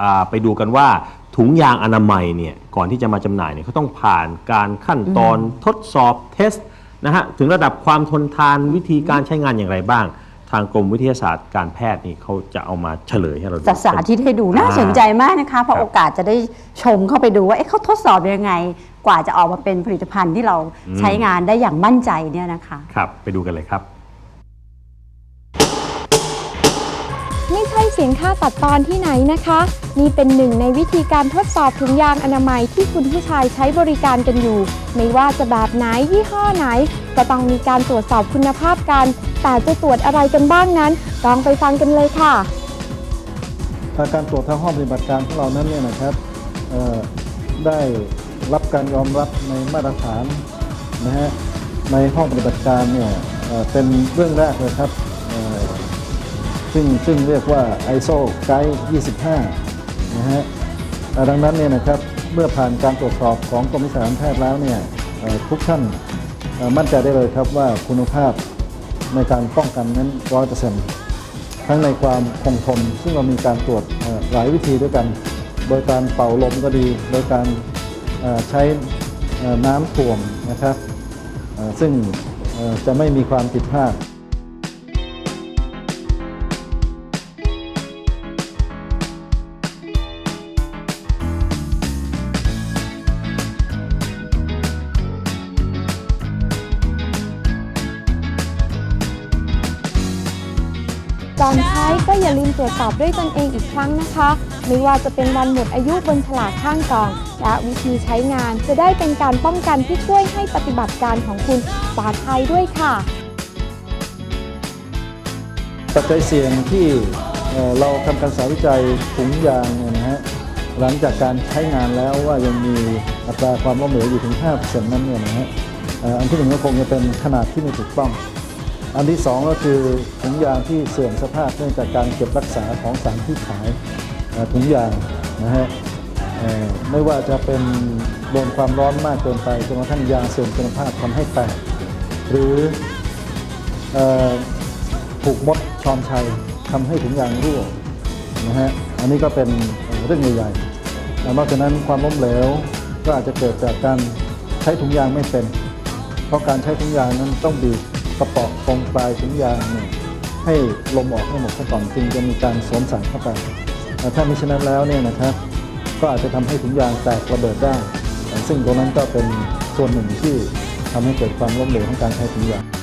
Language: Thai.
อ่าไปดูกันว่าถุงยางอนามัยเนี่ยก่อนที่จะมาจำหน่ายเนี่ยเขาต้องผ่านการขั้นตอนทดสอบเทสนะฮะถึงระดับความทนทานวิธีการใช้งานอย่างไรบ้าง ทางกรมวิทยาศาสตร์การแพทย์นี่เขาจะเอามาเฉลยให้เราดูจะสาธิตให้ดูน่าอ่าสนใจมากนะคะเพราะครับโอกาสจะได้ชมเข้าไปดูว่าเอ๊ะเขาทดสอบยังไง กว่าจะออกมาเป็นผลิตภัณฑ์ที่เราอืมใช้งานได้อย่างมั่นใจเนี่ยนะคะครับไปดูกันเลยครับ ไม่ใช่เสียงค่าตัดตอนที่ไหนนะคะ นี่เป็นหนึ่งในวิธีการทดสอบถุงยางอนามัยที่คุณผู้ชายใช้บริการกันอยู่ ไม่ว่าจะแบบไหนยี่ห้อไหน ก็ต้องมีการตรวจสอบคุณภาพกัน แต่จะตรวจอะไรกันบ้างนั้นลองไปฟังกันเลยค่ะทางการตรวจทางห้องปฏิบัติการของเรานั้นเนี่ยนะครับได้รับการยอมรับในมาตรฐานนะฮะในห้องปฏิบัติการเนี่ยเป็นเรื่องแรกเลยครับ ซึ่งซึ่งเรียกว่า ISO Guide 25 นะฮะดังนั้นเนี่ยนะครับเมื่อผ่านการตรวจสอบของกรมวิชาการแพทย์แล้วเนี่ยทุกท่านมั่นใจได้เลยครับว่าคุณภาพในการป้องกันนั้นร้อยเปอร์เซ็นต์ทั้งในความคงทนซึ่งเรามีการตรวจหลายวิธีด้วยกัน โดยการเป่าลมก็ดี โดยการใช้น้ำถ่วงนะครับซึ่งจะไม่มีความผิดพลาด ก่อนใช้ก็อย่าลืมตรวจสอบด้วยตนเองอีกครั้งนะคะ ไม่ว่าจะเป็นวันหมดอายุบนฉลากข้างกล่อง และวิธีใช้งานจะได้เป็นการป้องกันที่ช่วยให้ปฏิบัติการของคุณปลอดภัยด้วยค่ะ ปัจจัยเสี่ยงที่เราทำการศึกษาวิจัยถุงยางเนี่ยนะฮะหลังจากการใช้งานแล้วว่ายังมีอัตราความล้มเหลวอยู่ถึง 5%นั้นเนี่ยนะฮะเอ่ออันที่หนึ่งก็คงจะเป็นขนาดที่ไม่ถูกต้อง อันที่สองก็คือถุงยางที่เสื่อมสภาพเนื่องจากการเก็บรักษาของสารที่ขายถุงยางนะฮะไม่ว่าจะเป็นโดนความร้อนมากเกินไปจนกระทั่งยางเสื่อมคุณภาพทำให้แตกหรือถูกมดชอนชัยทำให้ถุงยางรั่วนะฮะอันนี้ก็เป็นเรื่องใหญ่ๆแล้วนอกจากนั้นความล้มเหลวก็อาจจะเกิดจากการใช้ถุงยางไม่เป็น เพราะการใช้ถุงยางนั้นต้องบีบ กระเป๋อตรงปลายถุงยางเนี่ยให้ลมออกให้หมดซะก่อนจึงจะมีการสวมสารเข้าไปแต่ถ้ามิฉะนั้นแล้วเนี่ยนะครับก็อาจจะทำให้ถุงยางแตกระเบิดได้ ซึ่งตรงนั้นก็เป็นส่วนหนึ่งที่ทำให้เกิดความล้มเหลวของการใช้ถุงยาง